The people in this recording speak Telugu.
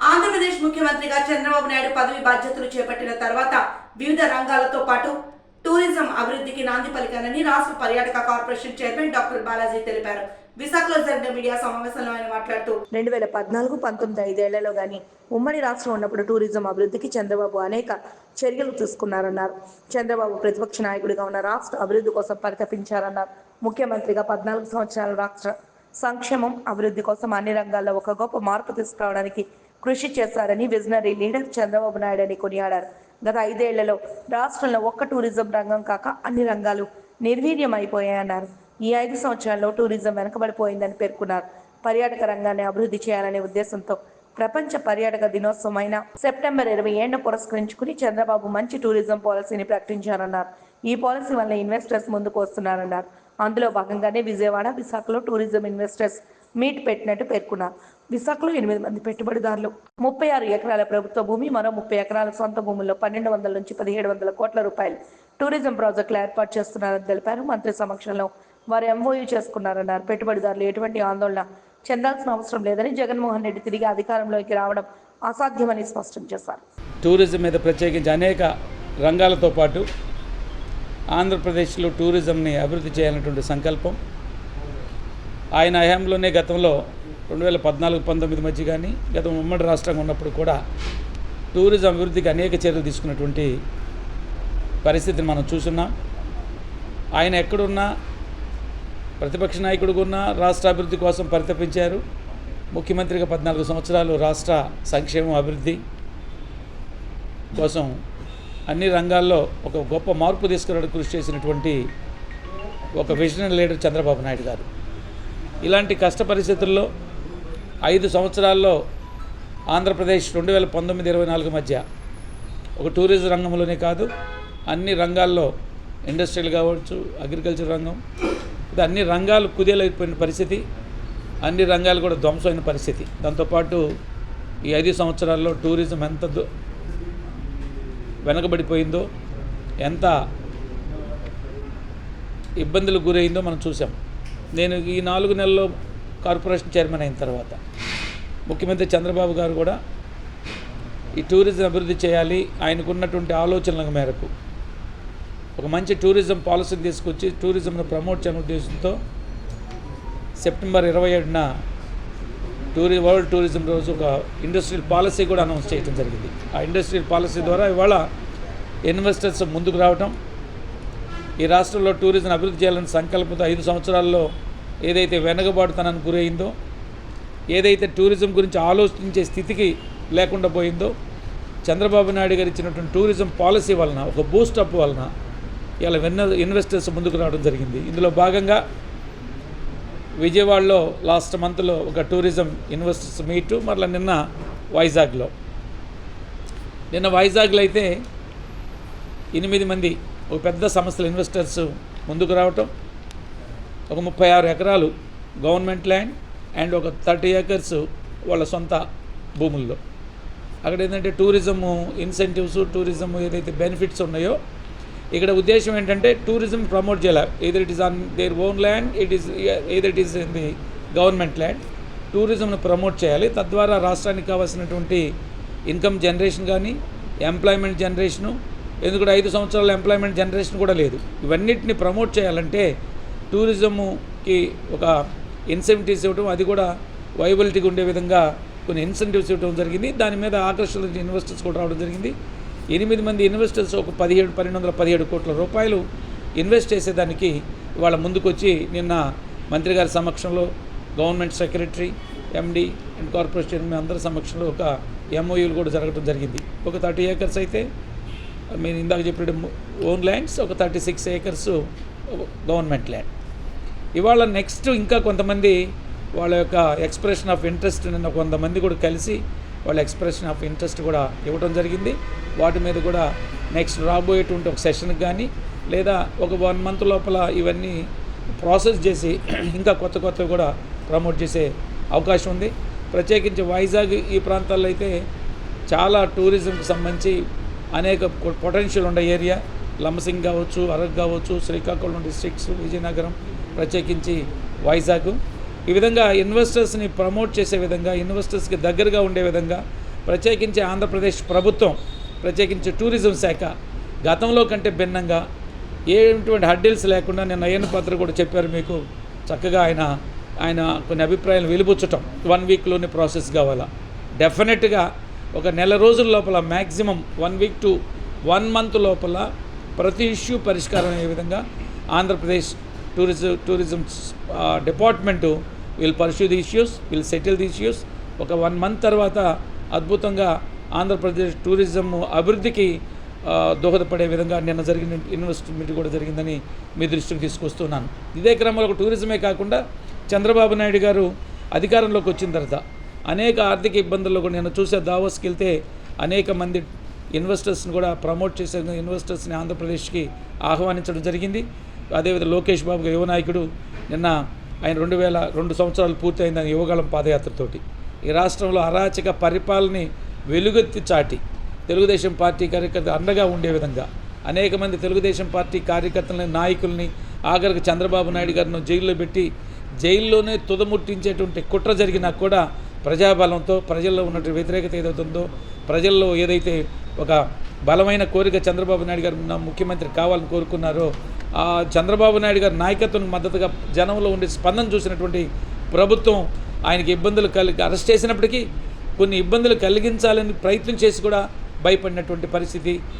ఆంధ్రప్రదేశ్ ముఖ్యమంత్రిగా చంద్రబాబు నాయుడు పదవి బాధ్యతలు చేపట్టిన తర్వాత వివిధ రంగాలతో పాటు టూరిజం అభివృద్ధికి నాంది పలికానని రాష్ట్ర పర్యాటక కార్పొరేషన్ చైర్మన్ డాక్టర్ బాలాజీ తెలిపారు. విశాఖలో జరిగిన మీడియా సమావేశంలో ఆయన మాట్లాడుతూ రెండు వేల పద్నాలుగు పంతొమ్మిది ఐదేళ్ళలో గాని ఉమ్మడి రాష్ట్రం ఉన్నప్పుడు టూరిజం అభివృద్ధికి చంద్రబాబు అనేక చర్యలు తీసుకున్నారన్నారు. చంద్రబాబు ప్రతిపక్ష నాయకుడిగా ఉన్న రాష్ట్ర అభివృద్ధి కోసం పరితపించారన్నారు. ముఖ్యమంత్రిగా పద్నాలుగు సంవత్సరాల రాష్ట్ర సంక్షేమం అభివృద్ధి కోసం అన్ని రంగాల్లో ఒక గొప్ప మార్పు తీసుకురావడానికి కృషి చేశారని విజనరీ లీడర్ చంద్రబాబు నాయుడు అని కొనియాడారు. గత ఐదేళ్ళలో రాష్ట్రంలో ఒక్క టూరిజం రంగం కాక అన్ని రంగాలు నిర్వీర్యం అయిపోయాయన్నారు ఈ ఐదు సంవత్సరాల్లో టూరిజం వెనుకబడిపోయిందని పేర్కొన్నారు. పర్యాటక రంగాన్ని అభివృద్ధి చేయాలనే ఉద్దేశంతో ప్రపంచ పర్యాటక దినోత్సవం అయిన సెప్టెంబర్ ఇరవై ఏడున పురస్కరించుకుని చంద్రబాబు మంచి టూరిజం పాలసీని ప్రకటించారన్నారు. ఈ పాలసీ వల్ల ఇన్వెస్టర్స్ ముందుకు వస్తున్నారన్నారు. అందులో భాగంగానే విజయవాడ విశాఖలో టూరిజం ఇన్వెస్టర్స్ మీట్ పెట్టినట్టు పేర్కొన్నారు. విశాఖలో ఎనిమిది మంది పెట్టుబడిదారులు ముప్పై ఆరు ఎకరాల ప్రభుత్వ భూమి మరో ముప్పై ఎకరాల సొంత భూముల్లో పన్నెండు వందల నుంచి పదిహేడు వందల కోట్ల రూపాయలు టూరిజం ప్రాజెక్టులు ఏర్పాటు చేస్తున్నారని తెలిపారు. మంత్రి సమక్షంలో వారు ఎంఓయూ చేసుకున్నారన్నారు. పెట్టుబడిదారులు ఎటువంటి ఆందోళన చెందాల్సిన అవసరం లేదని జగన్మోహన్ రెడ్డి తిరిగి అధికారంలోకి రావడం అసాధ్యమని స్పష్టం చేశారు. టూరిజం మీద ప్రత్యేకించి అనేక రంగాలతో పాటు ఆంధ్రప్రదేశ్లో టూరిజంని అభివృద్ధి చేయాలన్నటువంటి సంకల్పం ఆయన హయాంలోనే గతంలో రెండు వేల పద్నాలుగు పంతొమ్మిది మధ్య కానీ గత ఉమ్మడి రాష్ట్రంగా ఉన్నప్పుడు కూడా టూరిజం అభివృద్ధికి అనేక చర్యలు తీసుకున్నటువంటి పరిస్థితిని మనం చూస్తున్నాం. ఆయన ఎక్కడున్నా ప్రతిపక్ష నాయకుడిగా ఉన్న రాష్ట్ర అభివృద్ధి కోసం పరితపించారు. ముఖ్యమంత్రిగా పద్నాలుగు సంవత్సరాలు రాష్ట్ర సంక్షేమం అభివృద్ధి కోసం అన్ని రంగాల్లో ఒక గొప్ప మార్పు తీసుకురావడానికి కృషి చేసినటువంటి ఒక విజనరీ లీడర్ చంద్రబాబు నాయుడు గారు. ఇలాంటి కష్ట పరిస్థితుల్లో ఐదు సంవత్సరాల్లో ఆంధ్రప్రదేశ్ రెండు వేల పంతొమ్మిది ఇరవై నాలుగు మధ్య ఒక టూరిజం రంగంలోనే కాదు అన్ని రంగాల్లో ఇండస్ట్రియల్ కావచ్చు అగ్రికల్చర్ రంగం ఇది అన్ని రంగాలు కుదేలైపోయిన పరిస్థితి అన్ని రంగాలు కూడా ధ్వంసమైన పరిస్థితి. దాంతోపాటు ఈ ఐదు సంవత్సరాల్లో టూరిజం ఎంత వెనకబడిపోయిందో ఎంత ఇబ్బందులకు గురైందో మనం చూసాం నేను ఈ నాలుగు నెలల్లో కార్పొరేషన్ చైర్మన్ అయిన తర్వాత. ముఖ్యమంత్రి చంద్రబాబు గారు కూడా ఈ టూరిజం అభివృద్ధి చేయాలి ఆయనకున్నటువంటి ఆలోచనల మేరకు. ఒక మంచి టూరిజం పాలసీని తీసుకొచ్చి టూరిజంను ప్రమోట్ చేయాలనే ఉద్దేశంతో సెప్టెంబర్ ఇరవై ఏడున టూరి వరల్డ్ టూరిజం రోజు ఒక ఇండస్ట్రియల్ పాలసీ కూడా అనౌన్స్ చేయడం జరిగింది. ఆ ఇండస్ట్రియల్ పాలసీ ద్వారా ఇవాళ ఇన్వెస్టర్స్ ముందుకు రావటం ఈ రాష్ట్రంలో టూరిజం అభివృద్ధి చేయాలని సంకల్పంతో ఐదు సంవత్సరాల్లో ఏదైతే వెనకబాటుతనానికి గురైందో ఏదైతే టూరిజం గురించి ఆలోచించే స్థితికి లేకుండా పోయిందో చంద్రబాబు నాయుడు గారు ఇచ్చినటువంటి టూరిజం పాలసీ వలన ఒక బూస్టప్ వలన ఇలా వెన్న ఇన్వెస్టర్స్ ముందుకు రావడం జరిగింది. ఇందులో భాగంగా విజయవాడలో లాస్ట్ మంత్లో ఒక టూరిజం ఇన్వెస్టర్స్ మీటు మరలా నిన్న వైజాగ్లో. నిన్న వైజాగ్లో అయితే ఎనిమిది మంది ఒక పెద్ద సంస్థల ఇన్వెస్టర్స్ ముందుకు రావటం ఒక ముప్పై ఆరు ఎకరాలు గవర్నమెంట్ ల్యాండ్ అండ్ ఒక థర్టీ ఏకర్స్ వాళ్ళ సొంత భూముల్లో. అక్కడ ఏంటంటే టూరిజము ఇన్సెంటివ్స్ టూరిజం ఏదైతే బెనిఫిట్స్ ఉన్నాయో ఇక్కడ ఉద్దేశం ఏంటంటే టూరిజం ప్రమోట్ చేయాలి. Either it is on their own land it is either it is in the government land టూరిజంను promote చేయాలి. తద్వారా రాష్ట్రానికి కావాల్సినటువంటి ఇన్కమ్ జనరేషన్ కానీ ఎంప్లాయ్మెంట్ జనరేషను ఎందుకంటే ఐదు సంవత్సరాల ఎంప్లాయ్మెంట్ జనరేషన్ కూడా లేదు. ఇవన్నిటిని ప్రమోట్ చేయాలంటే టూరిజంకి ఒక ఇన్సెంటివ్స్ ఇవ్వడం అది కూడా వైబిలిటీగా ఉండే విధంగా కొన్ని ఇన్సెంటివ్స్ ఇవ్వడం జరిగింది. దాని మీద ఆకర్షణ ఇన్వెస్టర్స్ కూడా రావడం జరిగింది. ఎనిమిది మంది ఇన్వెస్టర్స్ ఒక పదిహేడు పన్నెండు వందల పదిహేడు కోట్ల రూపాయలు ఇన్వెస్ట్ చేసేదానికి ఇవాళ ముందుకొచ్చి నిన్న మంత్రి గారి సమక్షంలో government secretary MD and corporation chairman అందరి సమక్షంలో ఒక ఎంఓయూలు కూడా జరగడం జరిగింది. ఒక థర్టీ ఏకర్స్ అయితే మీరు ఇందాక చెప్పిన ఓన్ ల్యాండ్స్ ఒక thirty six acres government land ఇవాళ నెక్స్ట్ ఇంకా కొంతమంది వాళ్ళ యొక్క ఎక్స్ప్రెషన్ ఆఫ్ ఇంట్రెస్ట్ నిన్న కొంతమంది కూడా కలిసి వాళ్ళ ఎక్స్ప్రెషన్ ఆఫ్ ఇంట్రెస్ట్ కూడా ఇవ్వడం జరిగింది. వాటి మీద కూడా నెక్స్ట్ రాబోయేటువంటి ఒక సెషన్కి కానీ లేదా ఒక వన్ మంత్ లోపల ఇవన్నీ ప్రాసెస్ చేసి ఇంకా కొత్త కొత్తవి కూడా ప్రమోట్ చేసే అవకాశం ఉంది. ప్రత్యేకించి వైజాగ్ ఈ ప్రాంతాల్లో అయితే చాలా టూరిజంకి సంబంధించి అనేక పొటెన్షియల్ ఉండే ఏరియా లంబసింగ్ కావచ్చు అరగ్ కావచ్చు శ్రీకాకుళం డిస్ట్రిక్ట్స్ విజయనగరం ప్రత్యేకించి వైజాగ్. ఈ విధంగా ఇన్వెస్టర్స్ని ప్రమోట్ చేసే విధంగా ఇన్వెస్టర్స్కి దగ్గరగా ఉండే విధంగా ప్రత్యేకించి ఆంధ్రప్రదేశ్ ప్రభుత్వం ప్రత్యేకించి టూరిజం శాఖ గతంలో కంటే భిన్నంగా ఏటువంటి హడ్డిల్స్ లేకుండా నిన్న అయ్యన్న పాత్ర కూడా చెప్పారు మీకు. చక్కగా ఆయన ఆయన కొన్ని అభిప్రాయాలు వెలుబుచ్చటం. వన్ వీక్లోనే ప్రాసెస్ కావాలా? డెఫినెట్గా ఒక నెల రోజుల లోపల maximum one week to one month లోపల ప్రతి ఇష్యూ పరిష్కారం అయ్యే విధంగా Andhra Pradesh tourism tourism department will pursue the issues will settle the issues. ఒక వన్ మంత్ తర్వాత అద్భుతంగా ఆంధ్రప్రదేశ్ టూరిజం అభివృద్ధికి దోహదపడే విధంగా నిన్న జరిగిన ఇన్వెస్ట్మెంట్ కూడా జరిగిందని మీ దృష్టికి తీసుకొస్తున్నాను. ఇదే క్రమంలో ఒక టూరిజమే కాకుండా చంద్రబాబు నాయుడు గారు అధికారంలోకి వచ్చిన తర్వాత అనేక ఆర్థిక ఇబ్బందుల్లో కూడా నేను చూసే దావోస్కి వెళ్తే అనేక మంది ఇన్వెస్టర్స్ని కూడా ప్రమోట్ చేసే ఇన్వెస్టర్స్ని ఆంధ్రప్రదేశ్కి ఆహ్వానించడం జరిగింది. అదేవిధంగా లోకేష్ బాబు యువ నాయకుడు నిన్న ఆయన రెండు వేల రెండు సంవత్సరాలు పూర్తయిందని యువగాలం పాదయాత్రతోటి. ఈ రాష్ట్రంలో అరాచక పరిపాలనని వెలుగెత్తి చాటి తెలుగుదేశం పార్టీ కార్యకర్త అండగా ఉండే విధంగా అనేక మంది తెలుగుదేశం పార్టీ కార్యకర్తలని నాయకుల్ని ఆఖరికి చంద్రబాబు నాయుడు గారిని జైల్లో పెట్టి జైల్లోనే తుదముట్టించేటువంటి కుట్ర జరిగినా కూడా ప్రజాబలంతో ప్రజల్లో ఉన్నటువంటి వ్యతిరేకత ఏదవుతుందో ప్రజల్లో ఏదైతే ఒక బలమైన కోరిక చంద్రబాబు నాయుడు గారు ముఖ్యమంత్రి కావాలని కోరుకున్నారో చంద్రబాబు నాయుడు గారి నాయకత్వం మద్దతుగా జనంలో ఉండే స్పందన చూసినటువంటి ప్రభుత్వం ఆయనకి ఇబ్బందులు కలిగి అరెస్ట్ చేసినప్పటికీ కొన్ని ఇబ్బందులు కలిగించాలని ప్రయత్నం చేసి కూడా భయపడినటువంటి పరిస్థితి.